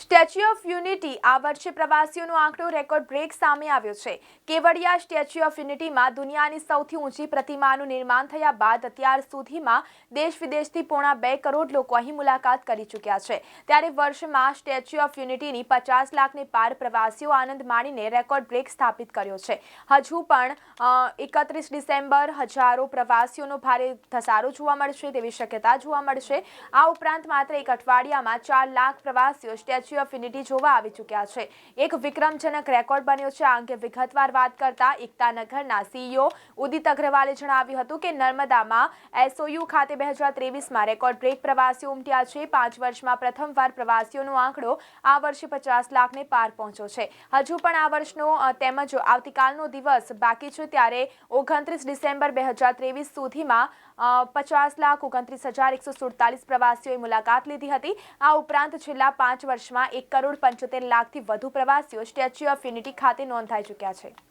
Statue of unity આ વર્ષે પ્રવાસીઓનો આંકડો રેકોર્ડ બ્રેક સામે આવ્યો છે. કેવડિયા સ્ટેચ્યુ ઓફ યુનિટીમાં દુનિયાની સૌથી ઊંચી પ્રતિમાનું નિર્માણ થયા બાદ અત્યાર સુધીમાં દેશ વિદેશથી પોણા બે કરોડ લોકો અહીં મુલાકાત કરી ચૂક્યા છે. ત્યારે વર્ષમાં સ્ટેચ્યુ ઓફ યુનિટીની પચાસ લાખને પાર પ્રવાસીઓ આનંદ માણીને રેકોર્ડ બ્રેક સ્થાપિત કર્યો છે. હજુ પણ એકત્રીસ ડિસેમ્બર હજારો પ્રવાસીઓનો ભારે ધસારો જોવા મળશે તેવી શક્યતા જોવા મળશે. આ ઉપરાંત માત્ર એક અઠવાડિયામાં ચાર લાખ પ્રવાસીઓ સ્ટેચ્યુ ઓફ યુનિટી જોવા આવી ચૂક્યા છે. એક વિક્રમજનક રેકોર્ડ બન્યો છે. આ અંગે વિગતવાર વાત કરતા એકતાનગરના સીઈઓ ઉદિત અગ્રવાલે જણાવ્યું હતું કે નર્મદામાં એસઓયુ ખાતે બે હજાર ત્રેવીસમાં રેકોર્ડ બ્રેક પ્રવાસીઓ ઉમટ્યા છે. પાંચ વર્ષમાં પ્રથમવાર પ્રવાસીઓનો આંકડો આ વર્ષે પચાસ લાખને પાર પહોંચ્યો છે. હજુ પણ આ વર્ષનો તેમજ આવતીકાલનો દિવસ બાકી છે ત્યારે ઓગણત્રીસ ડિસેમ્બર બે હજાર ત્રેવીસ સુધીમાં પચાસ લાખ ઓગણત્રીસ હજાર એકસો સુડતાલીસ પ્રવાસીઓએ મુલાકાત લીધી હતી. આ ઉપરાંત છેલ્લા પાંચ વર્ષમાં એક કરોડ પંચોતેર લાખથી વધુ પ્રવાસીઓ સ્ટેચ્યુ ઓફ યુનિટી ખાતે નોંધાઈ ચૂક્યા છે.